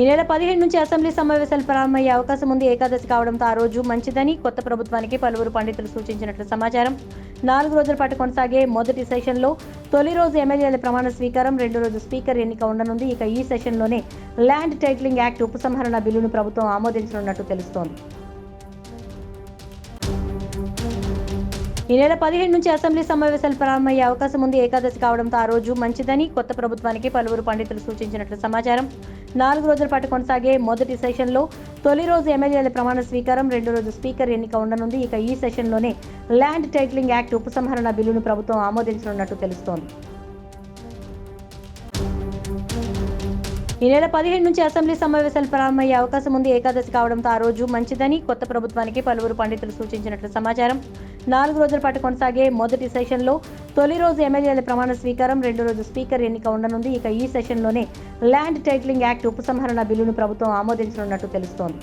ఈ నెల పదిహేడు నుంచి అసెంబ్లీ సమావేశాలు ప్రారంభమయ్యే అవకాశం ఉంది. ఏకాదశి కావడంతో ఆ రోజు మంచిదని కొత్త ప్రభుత్వానికి పలువురు పండితులు సూచించినట్లు సమాచారం. నాలుగు రోజుల పాటు కొనసాగే మొదటి సెషన్లో తొలి రోజు ఎమ్మెల్యేల ప్రమాణ స్వీకారం రెండో రోజు స్పీకర్ ఎన్నిక ఉండనుంది. ఇక ఈ సెషన్లోనే ల్యాండ్ టైటిలింగ్ యాక్ట్ ఉపసంహరణ బిల్లును ప్రభుత్వం ఆమోదించనున్నట్టు తెలుస్తోంది. ఈ నెల పదిహేను నుంచి అసెంబ్లీ సమావేశాలు ప్రారంభమయ్యే అవకాశం ఉంది. ఏకాదశి కావడంతో ఆ రోజు మంచిదని కొత్త ప్రభుత్వానికి పలువురు పండితులు సూచించినట్లు సమాచారం. నాలుగు రోజుల పాటు కొనసాగే మొదటి సెషన్లో తొలి రోజు ఎమ్మెల్యేల ప్రమాణ స్వీకారం రెండో రోజు స్పీకర్ ఎన్నిక ఉండనుంది. ఇక ఈ సెషన్లోనే ల్యాండ్ టైటిలింగ్ యాక్ట్ ఉపసంహరణ బిల్లును ప్రభుత్వం ఆమోదించనున్నట్టు తెలుస్తోంది. ఈ నెల పదిహేను నుంచి అసెంబ్లీ సమావేశాలు ప్రారంభమయ్యే అవకాశం ఉంది. ఏకాదశి కావడంతో ఆ రోజు మంచిదని కొత్త ప్రభుత్వానికి పలువురు పండితులు సూచించినట్లు సమాచారం. నాలుగు రోజుల పాటు కొనసాగే మొదటి సెషన్లో తొలి రోజు ఎమ్మెల్యేల ప్రమాణ స్వీకారం రెండో రోజు స్పీకర్ ఎన్నిక ఉండనుంది. ఇక ఈ సెషన్లోనే ల్యాండ్ టైటిలింగ్ యాక్ట్ ఉపసంహరణ బిల్లును ప్రభుత్వం ఆమోదించనున్నట్టు తెలుస్తోంది.